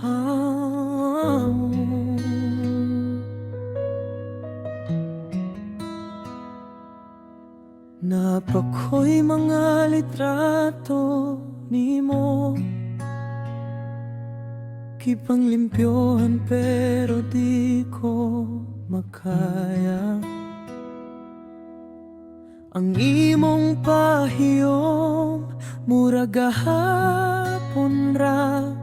home. Napako'y mga litrato ni mo. Kipang limpyohan pero di ko makaya. Ang imong pahiyong muragahapon ra.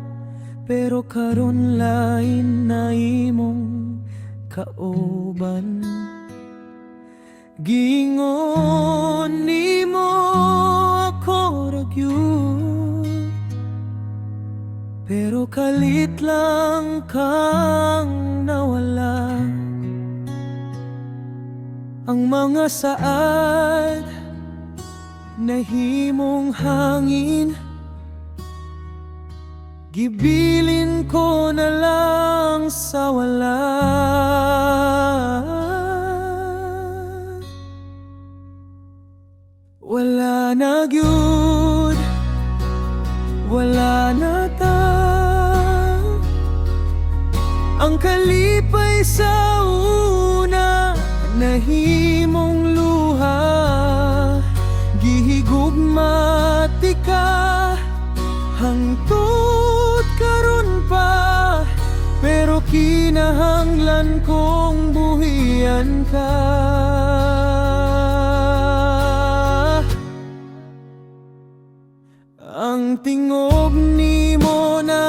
Pero karon lain na imong kauban Gingon nimo ako ragyud. Pero kalit lang kang nawala. Ang mga saad Nahimong hangin Gibilin ko na lang sa wala. Wala na gyud Wala na ta. Ang kalipay sa una Nahimong kinahanglan kong buhian ka. Ang tingog ni mo na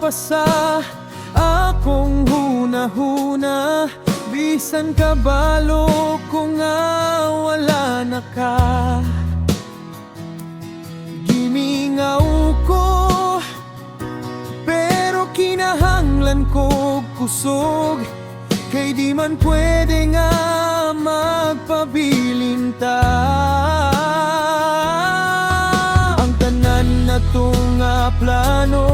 pasa Akong huna-huna. Bisan kabalo ko nga wala na ka kusog Kay di man pwede nga magpabilin ta Ang tanan na nga plano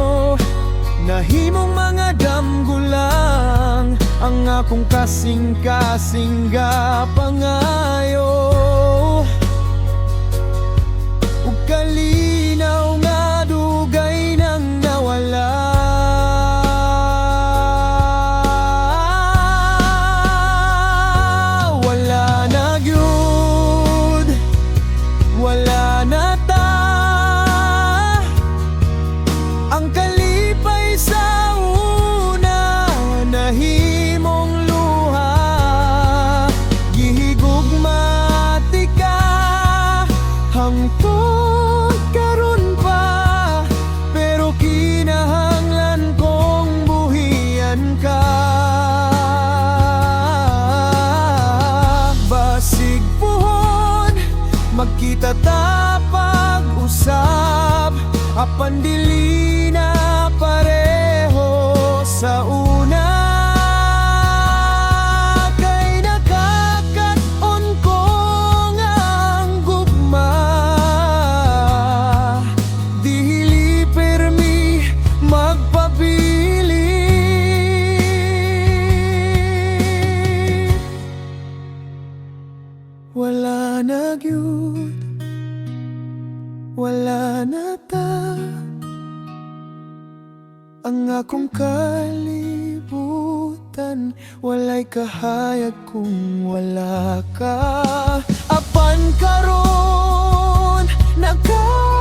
Nahimong mga damgulang Ang akong kasing-kasing ga pangayo. Ug Ang kalipay sa una Nahimong luha. Gihigugmati ka Hangtod karon pa. Pero kinahanglan kong buhian ka. Basig puhon Magkita ta pag-usap Apan wala na ta. Ang akong kalibutan Walay kahayag kung wala ka. Apan karon Nagkaroon